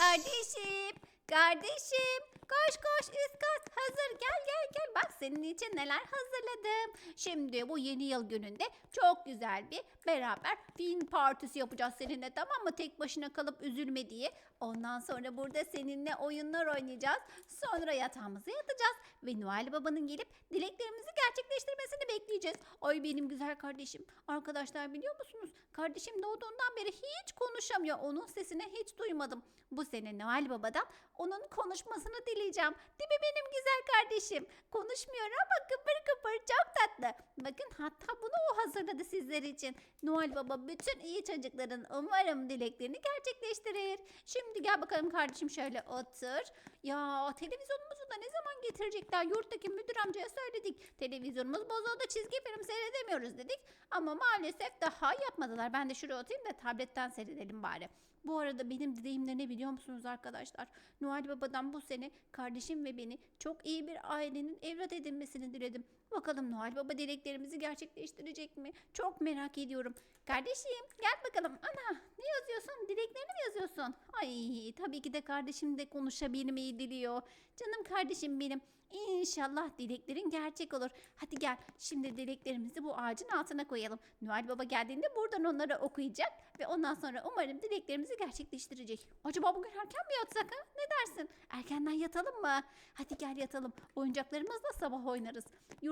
Kardeşim, kardeşim. Koş koş üst kat hazır. Gel gel gel. Bak senin için neler hazırladım. Şimdi bu yeni yıl gününde çok güzel bir beraber film partisi yapacağız seninle tamam mı? Tek başına kalıp üzülme diye. Ondan sonra burada seninle oyunlar oynayacağız. Sonra yatağımıza yatacağız. Ve Noel Baba'nın gelip dileklerimizi gerçekleştirmesini bekleyeceğiz. Ay benim güzel kardeşim. Arkadaşlar biliyor musunuz? Kardeşim doğduğundan beri hiç konuşamıyor. Onun sesini hiç duymadım. Bu sene Noel Baba'dan onun konuşmasını dileyeceğim. Değil mi benim güzel kardeşim? Konuşmuyor ama kıpır kıpır çok tatlı. Bakın hatta bunu o hazırladı sizler için. Noel Baba bütün iyi çocukların umarım dileklerini gerçekleştirir. Şimdi gel bakalım kardeşim şöyle otur. Ya televizyonumuzu da ne zaman getirecekler? Yurttaki müdür amcaya söyledik. Televizyonumuz bozuldu çizgi film seyredemiyoruz dedik. Ama maalesef daha yapmadılar. Ben de şuraya oturayım da tabletten seyredelim bari. Bu arada benim dileğim de ne biliyor musunuz arkadaşlar? Noel Baba'dan bu sene kardeşim ve beni çok iyi bir ailenin evlat edinmesini diledim. Bakalım Noel Baba dileklerimizi gerçekleştirecek mi? Çok merak ediyorum. Kardeşim gel bakalım. Ana ne yazıyorsun? Dileklerini mi yazıyorsun? Ay tabii ki de kardeşim de konuşabilmeyi diliyor. Canım kardeşim benim. İnşallah dileklerin gerçek olur. Hadi gel şimdi dileklerimizi bu ağacın altına koyalım. Noel Baba geldiğinde buradan onları okuyacak ve ondan sonra umarım dileklerimizi gerçekleştirecek. Acaba bugün erken mi yatsak ha? Ne dersin? Erkenden yatalım mı? Hadi gel yatalım. Oyuncaklarımızla sabah oynarız.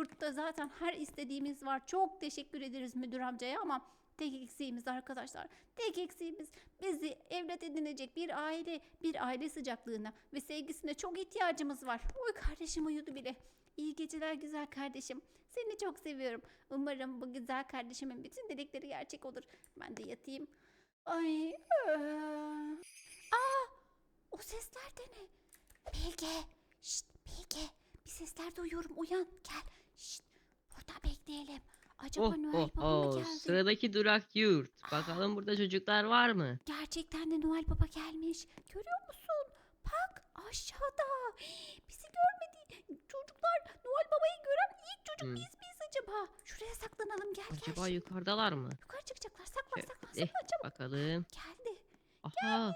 Yurtta zaten her istediğimiz var. Çok teşekkür ederiz müdür amcaya ama tek eksiğimiz arkadaşlar. Tek eksiğimiz bizi evlat edinecek bir aile, bir aile sıcaklığına ve sevgisine çok ihtiyacımız var. Oy kardeşim uyudu bile. İyi geceler güzel kardeşim. Seni çok seviyorum. Umarım bu güzel kardeşimin bütün dilekleri gerçek olur. Ben de yatayım. Ay. aa. O sesler de ne? Bilge. Şşt Bilge. Bir sesler duyuyorum. Uyan. Gel. Şşt. Burada bekleyelim. Acaba Oh Noel oh Baba mı oh. geldi? Sıradaki durak yurt. Bakalım burada çocuklar var mı? Gerçekten de Noel Baba gelmiş. Görüyor musun? Bak aşağıda. Bizi görmedi. Çocuklar Noel Baba'yı gören ilk çocuk Hmm. biz miyiz acaba? Şuraya saklanalım gel gel. Acaba yukarıdalar mı? Yukarı çıkacaklar. Saklan Şöyle, saklan eh, saklan çabuk. Bakalım. Geldi. Aha.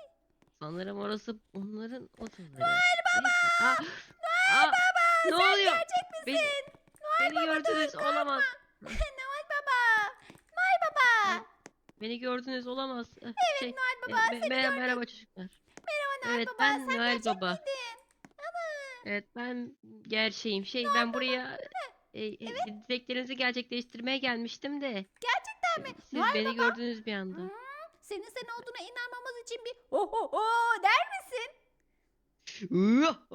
Sanırım orası onların odaları. Noel Baba! Aa, aa, ne oluyor? Gerçek Beni, beni gördünüz olamaz. Noel Baba. Noel Baba. Beni gördünüz olamaz. Evet şey, Noel Baba me- me- merhaba, merhaba çocuklar. Noel evet Baba. ben sen Noel gerçek Baba. miydin? Evet ben gerçeğim. Şey ben buraya e, e, dileklerinizi gerçekleştirmeye gelmiştim de. Gerçekten mi? Siz Noel beni Baba. gördünüz bir anda. Hmm, senin sen olduğuna inanmamız için bir ho ho der misin?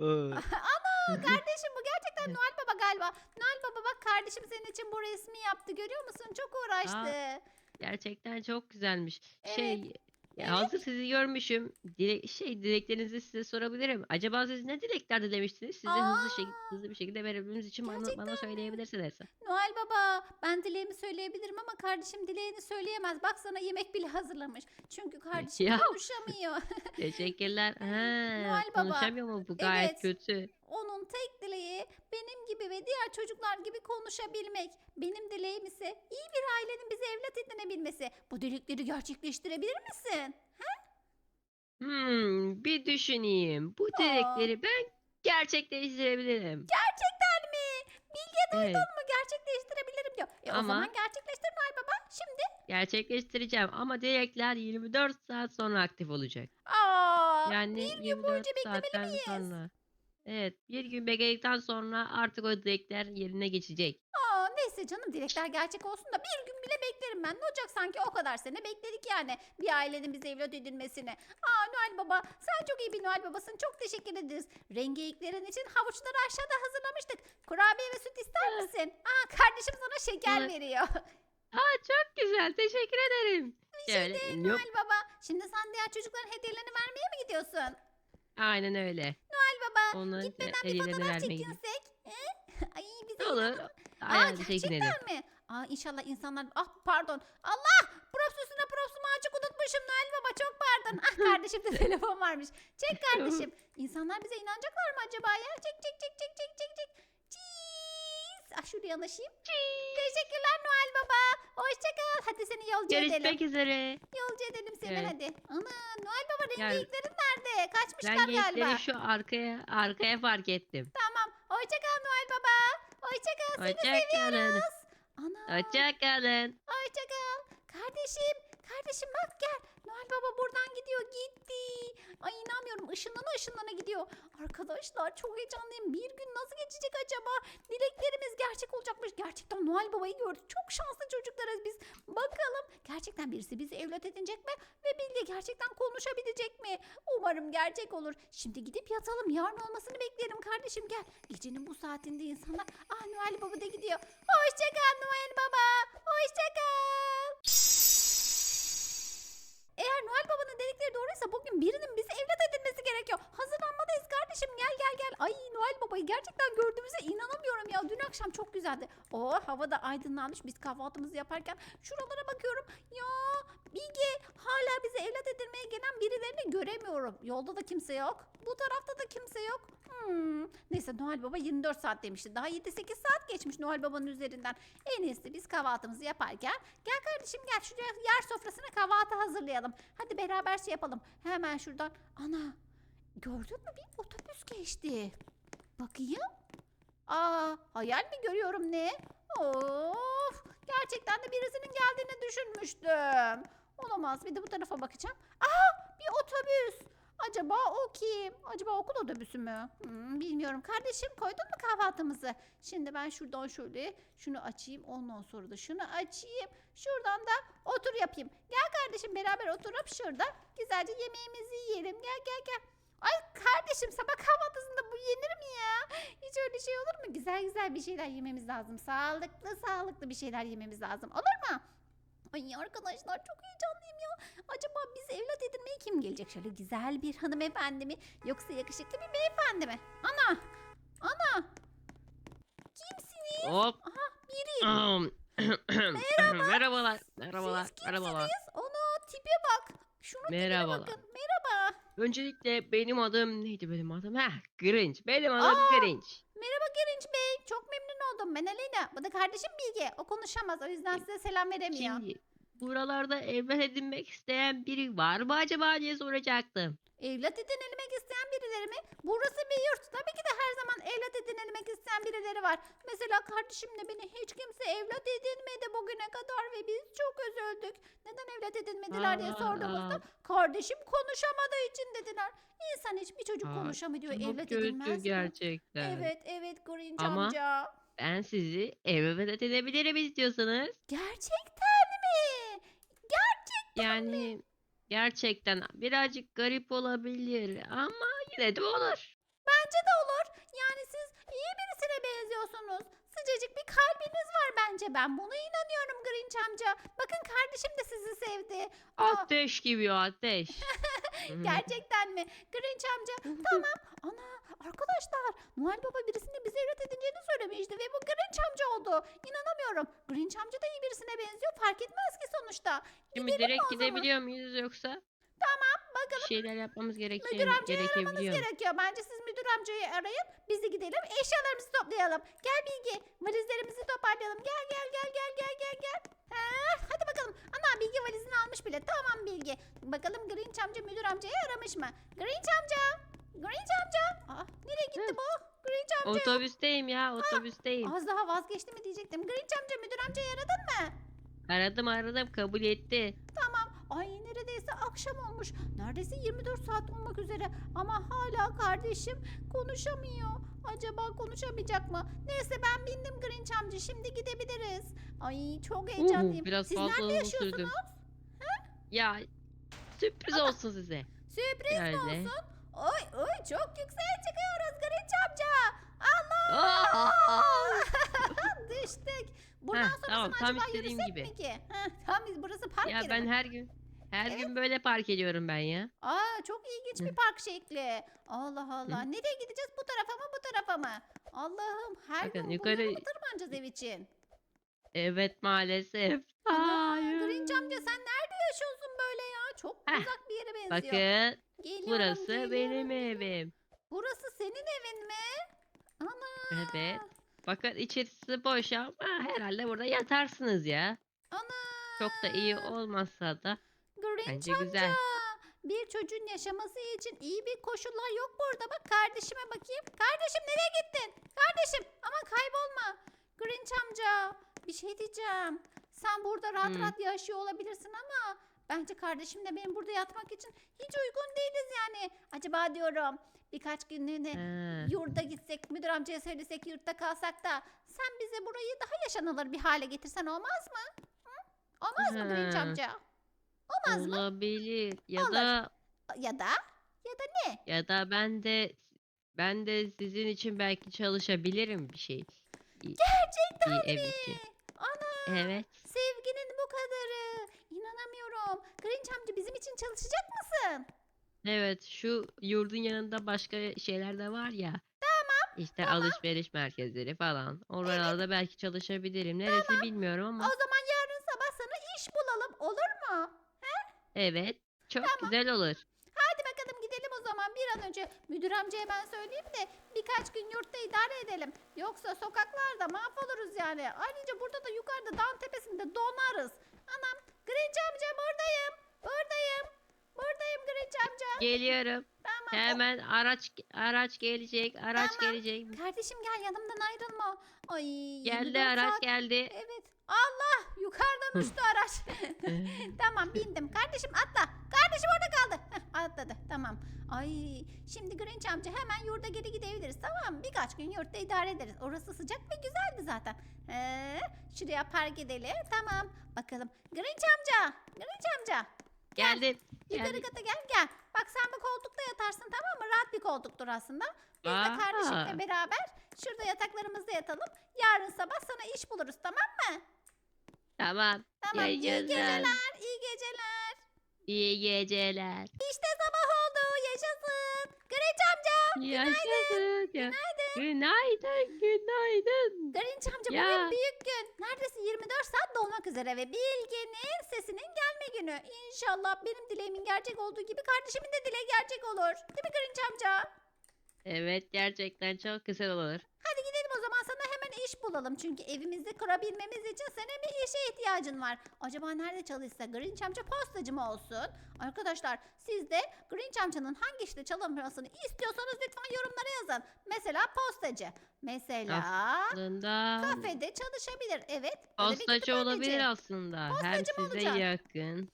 Ana kardeşim bu gerçekten Noel Baba galiba. Noel Baba bak kardeşim senin için bu resmi yaptı görüyor musun? Çok uğraştı. Gerçekten çok güzelmiş. Evet, Şey ya hazır sizi görmüşüm. Dile, şey dileklerinizi size sorabilirim. Acaba siz ne dilekler dilemiştiniz? Size hızlı şey, hızlı bir şekilde verebilmemiz için bana, Gerçekten bana mi? söyleyebilirsiniz. Noel Baba ben dileğimi söyleyebilirim ama kardeşim dileğini söyleyemez. Bak sana yemek bile hazırlamış. Çünkü kardeşim Ya. konuşamıyor. Teşekkürler. Ha, Noel Baba. konuşamıyor mu? Bu gayet Evet. kötü. Onun tek dileği benim gibi ve diğer çocuklar gibi konuşabilmek. Benim dileğim ise iyi bir ailenin bizi evlat edinebilmesi. Bu dilekleri gerçekleştirebilir misin? Hmm, bir düşüneyim. Bu dilekleri ben gerçekleştirebilirim. Gerçekten mi? Bilge duydun Evet, mu? Gerçekleştirebilirim diyor. E o Ama- zaman gerçekleştir Noel Baba. Şimdi. gerçekleştireceğim ama dilekler 24 saat sonra aktif olacak. Aa, Yani bir gün 24 boyunca beklemeli saatten miyiz? sonra. Evet, bir gün bekledikten sonra artık o dilekler yerine geçecek. Aa, neyse canım dilekler gerçek olsun da bir gün bile beklerim ben. Ne olacak sanki o kadar sene bekledik yani bir ailenin bize evlat edinmesine. Aa Noel Baba sen çok iyi bir Noel Babasın. Çok teşekkür ederiz. Rengeliklerin için havuçları aşağıda hazırlamıştık. Kurabiye ve süt ister misin? Aa kardeşim sana şeker Evet. veriyor. Aa çok güzel, teşekkür ederim. Bir şey Şöyle, değil. Noel Baba. Şimdi sen diğer çocukların hediyelerini vermeye mi gidiyorsun? Aynen öyle. Noel Baba Onların gitmeden bir fotoğraf vermeye çekinsek. He? Ay bize Olur. inanın- Aa Aynen çekinelim. gerçekten mi? Aa inşallah insanlar... Ah pardon. Allah! Props üstüne propsumu açık unutmuşum Noel Baba çok pardon. Ah kardeşimde telefon varmış. Çek kardeşim. İnsanlar bize inanacaklar mı acaba ya? Çek çek çek çek çek çek çek. Ah şuraya yanaşayım. Teşekkürler Noel Baba. Hoşça kal. Hadi seni yolcu edelim. Görüşmek üzere. Yolcu edelim seni Evet. hadi. Ana Noel Baba Gel. rengeliklerin nerede? nerede? Kaçmışlar Ben galiba. geyikleri şu arkaya arkaya fark ettim. Tamam. Hoşça kal Noel Baba. Hoşça kal. Seni Hoşçakalın. seviyoruz. Ana. Hoşçakalın. Hoşça kal. Kardeşim. Kardeşim bak gel. Baba buradan gidiyor. Gitti. Ay inanmıyorum. Işınlana ışınlana gidiyor. Arkadaşlar çok heyecanlıyım. Bir gün nasıl geçecek acaba? Dileklerimiz gerçek olacakmış. Gerçekten Noel Baba'yı gördük. Çok şanslı çocuklarız biz. Bakalım gerçekten birisi bizi evlat edinecek mi? Ve Bilge gerçekten konuşabilecek mi? Umarım gerçek olur. Şimdi gidip yatalım. Yarın olmasını bekleyelim kardeşim gel. Gecenin bu saatinde insanlar... Ah Noel Baba da gidiyor. Hoşça kal Noel Baba. Hoşça kal. Eğer Noel Baba'nın dedikleri doğruysa bugün birinin bizi evlat edinmesi gerekiyor. Hazırlanmalıyız kardeşim. Gel gel gel. Ay Noel Baba'yı gerçekten gördüğümüze inanamıyorum ya. Dün akşam çok güzeldi. O hava da aydınlanmış. Biz kahvaltımızı yaparken şuralara bakıyorum. Ya Bilge hala bizi evlat edinmeye gelen birilerini göremiyorum. Yolda da kimse yok. Bu tarafta da kimse yok. Hmm. Neyse Noel Baba 24 saat demişti. Daha 7-8 saat geçmiş Noel Baba'nın üzerinden. En iyisi biz kahvaltımızı yaparken Gel kardeşim gel şuraya yer sofrasına kahvaltı hazırlayalım. Hadi beraber şey yapalım. Hemen şuradan. Ana gördün mü bir otobüs geçti. Bakayım. Aa hayal mi görüyorum ne? Of gerçekten de birisinin geldiğini düşünmüştüm. Olamaz bir de bu tarafa bakacağım. Aa bir otobüs. Acaba o kim? Acaba okul otobüsü mü? Hmm, bilmiyorum. Kardeşim koydun mu kahvaltımızı? Şimdi ben şuradan şöyle şunu açayım. Ondan sonra da şunu açayım. Şuradan da otur yapayım. Gel kardeşim beraber oturup şurada güzelce yemeğimizi yiyelim. Gel gel gel. Ay kardeşim sabah kahvaltısında bu yenir mi ya? Hiç öyle şey olur mu? Güzel güzel bir şeyler yememiz lazım. Sağlıklı sağlıklı bir şeyler yememiz lazım. Olur mu? Ay arkadaşlar çok heyecanlıyım ya. Acaba bizi evlat edinmeye kim gelecek? Şöyle güzel bir hanımefendi mi? Yoksa yakışıklı bir beyefendi mi? Ana! Ana! Kimsiniz? Hop. Biri. Am. Merhabalar. Merhabalar. Siz Merhabalar. kimsiniz? Ana tipe bak. Şunun tipine Merhabalar. bakın. Merhaba. Öncelikle benim adım neydi benim adım? Heh, Grinch. Benim adım Aa! Grinch. Merhaba Gerinç Bey. Çok memnun oldum. Ben Aleyna. Bu da kardeşim Bilge. O konuşamaz. O yüzden size selam veremiyor. Şimdi buralarda evlat edinmek isteyen biri var mı acaba diye soracaktım. Evlat edinilmek isteyen birileri mi? Burası bir yurt. Tabii ki de her zaman evlat edinilmek isteyen birileri var. Mesela kardeşimle beni hiç kimse evlat edinmedi bugüne kadar ve biz çok üzüldük. Neden evlat edinmediler diye sorduğumuzda kardeşim konuşamadığı için dediler. İnsan hiçbir çocuk Aa, konuşamıyor Çok evlat kötü edinmez mi? gerçekten. Evet evet Grinch Ama- amca. Ben sizi evlat edebilirim istiyorsanız. Gerçekten mi? Gerçekten mi? Yani gerçekten birazcık garip olabilir ama yine de olur. Bence de olur. Yani iyi birisine benziyorsunuz. Sıcacık bir kalbiniz var bence. Ben buna inanıyorum Grinch amca. Bakın kardeşim de sizi sevdi. Aa, Ateş gibi ateş. Hı hı. gerçekten mi? Grinch amca tamam. Ana arkadaşlar Noel Baba birisini bize evlat edineceğini söylemişti ve bu Grinch amca oldu. İnanamıyorum. Grinch amca da iyi birisine benziyor. Fark etmez ki sonuçta. Şimdi Gidelim direkt o zaman. gidebiliyor muyuz yoksa Bakalım bir şeyler yapmamız gerekiyor, Müdür amcayı aramanız gerekebiliyor gerekiyor. Bence siz müdür amcayı arayın. Biz de gidelim. Eşyalarımızı toplayalım. Gel Bilgi. Valizlerimizi toparlayalım. Gel gel gel gel gel gel gel. Ha, hadi bakalım. Ana Bilgi valizini almış bile. Tamam Bilgi. Bakalım Grinch amca müdür amcayı aramış mı? Grinch amca. Grinch amca. Aa, nereye gitti Hı. bu? Grinch amca. Otobüsteyim ya, otobüsteyim. Az daha vazgeçti mi diyecektim. Grinch amca müdür amcayı aradın mı? Aradım aradım kabul etti. Tamam. Ay neredeyse akşam olmuş. Neredeyse 24 saat olmak üzere. Ama hala kardeşim konuşamıyor. Acaba konuşamayacak mı? Neyse ben bindim Grinch amca. Şimdi gidebiliriz. Ay çok heyecanlıyım. biraz Siz fazla nerede uzun yaşıyorsunuz? sürdü. Ya sürpriz olsun size. Sürpriz mi Nerede? olsun? Oy oy çok yükseğe çıkıyoruz Grinch amca. Allah! Aa! Düştük. Buradan Heh, sonrasını tamam, tam acaba istediğim yürüsek gibi. mi ki? Heh, tam biz burası park Ya yeri ben mi? her gün her Evet. gün böyle park ediyorum ben ya. Aa çok ilginç bir Hı. park şekli. Allah Allah. Nereye gideceğiz? Bu tarafa mı bu tarafa mı? Allah'ım her Bakın gün yukarı- bu yolu mu tırmanacağız ev için? Evet maalesef. Ana, Hayır. Grinch amca sen nerede yaşıyorsun böyle ya? Çok Heh, uzak bir yere benziyor. Bakın Geliyorum, burası geliyorum, benim evim. Burası senin evin mi? Ana. Evet. Bakın içerisi boş ama herhalde burada yatarsınız ya. Ana. Çok da iyi olmasa da Grinch bence amca. güzel. bir çocuğun yaşaması için iyi bir koşullar yok burada. Bak kardeşime bakayım. Kardeşim nereye gittin? Kardeşim aman kaybolma. Grinch amca bir şey diyeceğim. Sen burada rahat Hı. rahat yaşıyor olabilirsin ama bence kardeşimle benim burada yatmak için hiç uygun değiliz yani. Acaba diyorum birkaç günlüğüne Ha. yurda gitsek, müdür amcaya söylesek yurtta kalsak da sen bize burayı daha yaşanılır bir hale getirsen olmaz mı? Hı? Olmaz mı Grinch Ha. amca? Olmaz mı? Olabilir. Ya Olur. da Ya da ya da ne? ya da ben de ben de sizin için belki çalışabilirim bir şey. Bir- Gerçekten bir ev mi? için. Ana Evet. sevginin bu kadarı. İnanamıyorum. Grinch amca bizim için çalışacak mısın? Evet, şu yurdun yanında başka şeyler de var ya. İşte alışveriş merkezleri falan. Oralarda belki çalışabilirim. Neresi bilmiyorum ama. O zaman yarın sabah sana iş bulalım olur mu? Evet. Çok güzel olur. Hadi bakalım gidelim o zaman bir an önce müdür amcaya ben söyleyeyim de birkaç gün yurtta idare edelim. Yoksa sokaklarda mahvoluruz yani. Ayrıca burada da yukarıda dağın tepesinde donarız. Anam Grinch amca buradayım. Buradayım. Buradayım Grinch amca. Geliyorum. Tamam. Hemen araç araç gelecek. Araç Tamam. gelecek. Kardeşim gel yanımdan ayrılma. Ay. Geldi 24 araç saat- geldi. Evet. Allah yukarıdan uçtu araç. tamam bindim. Kardeşim atla. Kardeşim orada kaldı. Heh, atladı. Tamam. Ay şimdi Grinch amca hemen yurda geri gidebiliriz tamam mı? Birkaç gün yurtta idare ederiz. Orası sıcak ve güzeldi zaten. Ee, şuraya park edelim. Tamam. Bakalım. Grinch amca. Grinch amca. Geldim. Yukarı Geldim. kata gel gel. Bak sen bu koltukta yatarsın tamam mı? Rahat bir koltuktur aslında. Biz de kardeşimle beraber şurada yataklarımızda yatalım. Yarın sabah sana iş buluruz tamam mı? Tamam. Tamam. İyi Yaşasın. geceler. iyi geceler. İyi geceler. İşte sabah oldu. Yaşasın. Grinch amca. Yaşasın. ya. Günaydın. Günaydın. Grinch amca Ya. bugün büyük gün. Neredeyse 24 saat dolmak üzere ve Bilge'nin sesinin gelme günü. İnşallah benim dileğimin gerçek olduğu gibi kardeşimin de dileği gerçek olur. Değil mi Grinch amca? Evet gerçekten çok güzel olur. Hadi gidelim o zaman sana hemen iş bulalım. Çünkü evimizi kurabilmemiz için senin bir işe ihtiyacın var. Acaba nerede çalışsa Grinch amca postacı mı olsun? Arkadaşlar siz de Grinch amcanın hangi işte çalışmasını istiyorsanız lütfen yorumlara yazın. Mesela postacı. Mesela Aslında kafede çalışabilir. Evet. öyle bir postacı kütüphaneci. olabilir aslında. Hem Postacı mı size olacak? yakın.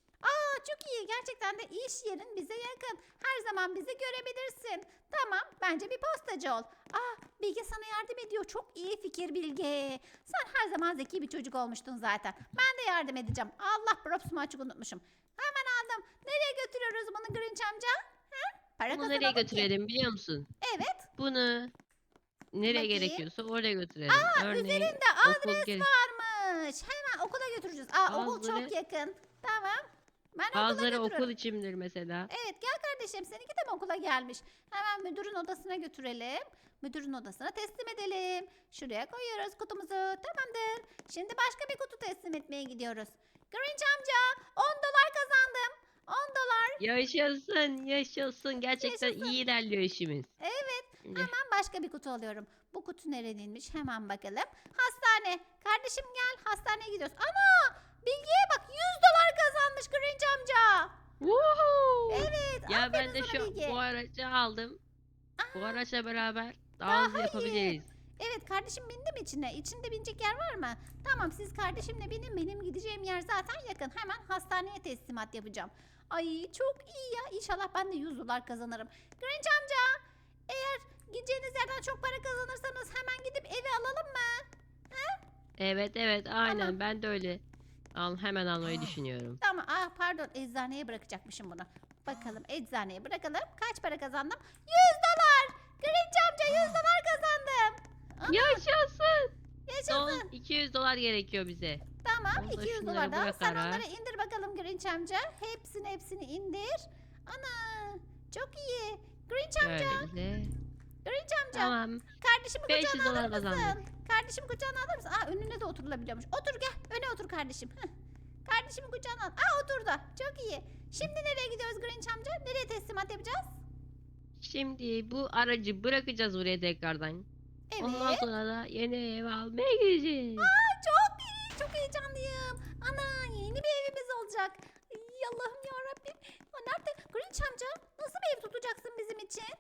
Çok iyi. Gerçekten de iş yerin bize yakın. Her zaman bizi görebilirsin. Tamam bence bir postacı ol. Aa Bilge sana yardım ediyor. Çok iyi fikir Bilge. Sen her zaman zeki bir çocuk olmuştun zaten. Ben de yardım edeceğim. Allah props'umu açık unutmuşum. Hemen aldım. Nereye götürüyoruz bunu Grinch amca? Ha? Para Bunu kazanalım nereye ki. götürelim biliyor musun? Evet. Bunu nereye Bakayım. gerekiyorsa oraya götürelim. Aa, Örneğin üzerinde okul adres gere- varmış. Hemen okula götüreceğiz. Aa okul Bazıları- çok yakın. Tamam. Ben Bazıları okul içindir mesela. Evet gel kardeşim seninki de mi okula gelmiş? Hemen müdürün odasına götürelim. Müdürün odasına teslim edelim. Şuraya koyuyoruz kutumuzu. Tamamdır. Şimdi başka bir kutu teslim etmeye gidiyoruz. Grinch amca 10 dolar kazandım. 10 dolar. Yaşasın, yaşasın. Gerçekten Yaşasın. iyi ilerliyor işimiz. Evet. Hemen başka bir kutu alıyorum. Bu kutu nereninmiş hemen bakalım. Hastane. Kardeşim gel hastaneye gidiyoruz. Ana! Bilgiye bak 100 dolar kazanmış Grinch amca. Woohoo! Evet. Ya aferin ben de sana şu Bilge. bu aracı aldım. Bu araçla beraber daha Daha hızlı iyi. yapabiliriz. Evet kardeşim bindi mi içine? İçinde binecek yer var mı? Tamam siz kardeşimle binin. Benim gideceğim yer zaten yakın. Hemen hastaneye teslimat yapacağım. Ay çok iyi ya. İnşallah ben de 100 dolar kazanırım. Grinch amca eğer gideceğiniz yerden çok para kazanırsanız hemen gidip evi alalım mı? Evet evet aynen Tamam. ben de öyle. Al hemen almayı Ah. düşünüyorum. Tamam. Aa, pardon eczaneye bırakacakmışım bunu. Bakalım eczaneye bırakalım. Kaç para kazandım? 100 dolar. Grinch amca 100 dolar kazandım. Ana, Yaşasın. yaşasın. Son 200 dolar gerekiyor bize. Tamam Onu da 200 şunlara dolar daha. Sen onları indir bakalım Grinch amca. Hepsini hepsini indir. Ana çok iyi. Grinch amca. Şöyle. Grinch amca. Tamam. Kardeşimi 500 kucağına alır dolar mısın? kazandık. Kardeşimi kucağına alır mısın? Aa önüne de oturulabiliyormuş. Otur gel. Öne otur kardeşim. Heh. Kardeşimi kucağına al. Aa oturdu. Çok iyi. Şimdi nereye gidiyoruz Grinch amca? Nereye teslimat yapacağız? Şimdi bu aracı bırakacağız buraya tekrardan. Evet. Ondan sonra da yeni ev almaya gideceğiz. Aa, çok iyi. Çok heyecanlıyım. Ana yeni bir evimiz olacak. Ay, Allah'ım ya Rabbim. nerede? Grinch amca nasıl bir ev tutacaksın bizim için?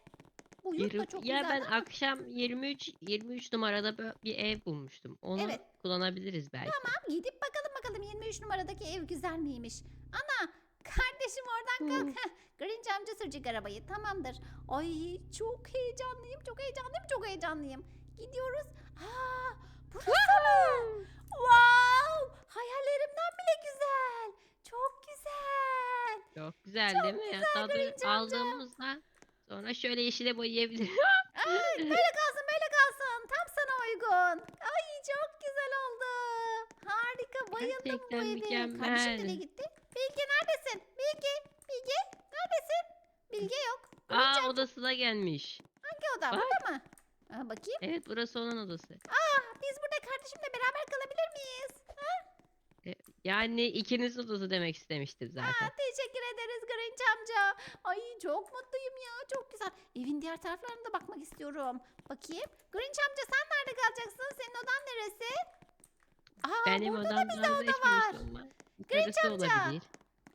Bu yurt da çok ya güzel ben ama- akşam 23 23 numarada bö- bir ev bulmuştum. Onu Evet. kullanabiliriz belki. Tamam gidip bakalım bakalım 23 numaradaki ev güzel miymiş? Ana kardeşim oradan kalk. Grinch amca sürecek arabayı tamamdır. Ay çok heyecanlıyım çok heyecanlıyım çok heyecanlıyım. Gidiyoruz. Aa burası mı? Wow hayallerimden bile güzel. Çok güzel. Çok güzel Çok değil mi? güzel amca. aldığımızda sonra şöyle yeşile boyayabiliriz. Ay, böyle kalsın böyle kalsın. Tam sana uygun. Ay çok güzel oldu. Harika bayıldım Gerçekten bu eve. mükemmel. Kardeşim nereye gitti? Bilge neredesin? Bilge, Bilge neredesin? Bilge yok. Aa odasına gelmiş. hangi oda? bak. Burada mı? Aa, bakayım. Evet burası onun odası. Aa, biz burada kardeşimle beraber kalabilir miyiz? Yani ikiniz odası demek istemiştim zaten. Aa, teşekkür ederiz Grinch amca. Ay çok mutluyum ya. Çok güzel. Evin diğer taraflarına da bakmak istiyorum. Bakayım. Grinch amca sen nerede kalacaksın? Senin odan neresi? Aa, Benim burada da odam bize oda var. olma. Grinch Yukarısı amca. olabilir.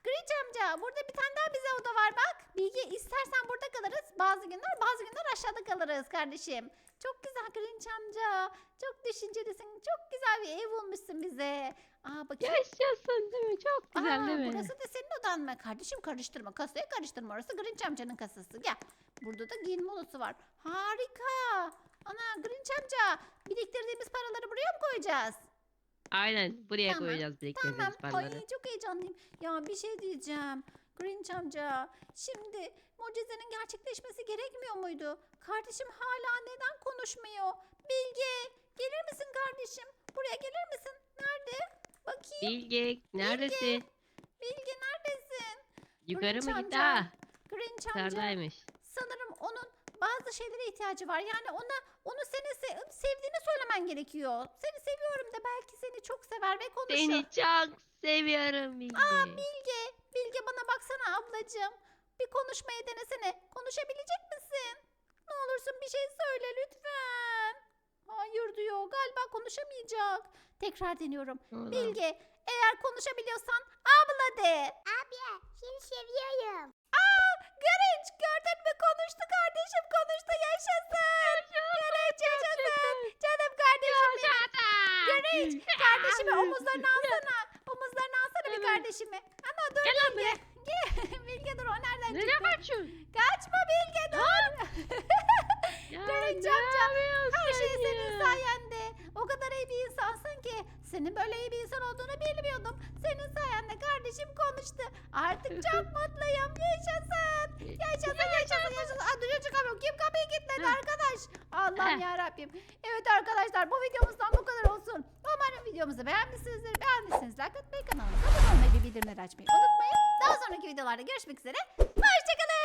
Grinch amca burada bir tane daha bize oda var bak. Bilge istersen burada kalırız. Bazı günler bazı günler aşağıda kalırız kardeşim. Çok güzel Grinch amca. Çok düşüncelisin. Çok güzel bir ev bulmuşsun bize. Aa bakayım. Yaşasın değil mi? Çok güzel Aa, değil mi? Burası da senin odan mı? Kardeşim karıştırma. Kasayı karıştırma. Orası Grinch amcanın kasası. Gel. Burada da giyinme odası var. Harika. Ana Grinch amca biriktirdiğimiz paraları buraya mı koyacağız? Aynen buraya Tamam, koyacağız Tamam. biriktirdiğimiz paraları. Ay çok heyecanlıyım. Ya bir şey diyeceğim. Grinch amca. Şimdi mucizenin gerçekleşmesi gerekmiyor muydu? Kardeşim hala neden konuşmuyor? Bilge gelir misin kardeşim? Buraya gelir misin? Nerede? Bakayım. Bilge neredesin? Bilge neredesin? Yukarı Grinch mı gitti? amca. Ah, Grinch amca. yukarıdaymış. Sanırım onun bazı şeylere ihtiyacı var. Yani ona onu seni se- sevdiğini söylemen gerekiyor. Seni seviyorum de belki seni çok sever ve konuşur. Seni çok seviyorum Bilge. Aa Bilge, Bilge bana baksana ablacığım. Bir konuşmayı denesene. Konuşabilecek misin? Ne olursun bir şey söyle lütfen. Hayır diyor. Galiba konuşamayacak. Tekrar deniyorum. Oğlum, Bilge, eğer konuşabiliyorsan abla de. Abi seni seviyorum. Aa, Grinch gördün mü konuştu kardeşim konuştu yaşasın. Grinch yaşasın. Canım kardeşim benim. Grinch kardeşimi omuzlarına alsana. Omuzlarına alsana bir kardeşimi. Ana dur Gel lan Bilge. Bilge dur o nereden Nereye çıktı? kaçıyorsun? Kaçma Bilge dur. Ya Grinch ne amca, yapıyorsun Her şey senin ya? sayende. O kadar iyi bir insansın ki. Senin böyle iyi bir insan olduğunu bilmiyordum. Senin sayende kardeşim konuştu. Artık çok mutluyum. Yaşasın. Yaşasın yaşasın yaşasın. Aa, dışarı çıkamıyorum. Kim kapıyı kilitledi arkadaş? Allah'ım Hı. ya Rabbim. Evet arkadaşlar bu videomuzdan bu kadar olsun. Umarım videomuzu beğenmişsinizdir. Beğendiyseniz like atmayı kanalımıza abone olmayı ve bildirimleri açmayı unutmayın. Daha sonraki videolarda görüşmek üzere. Hoşçakalın.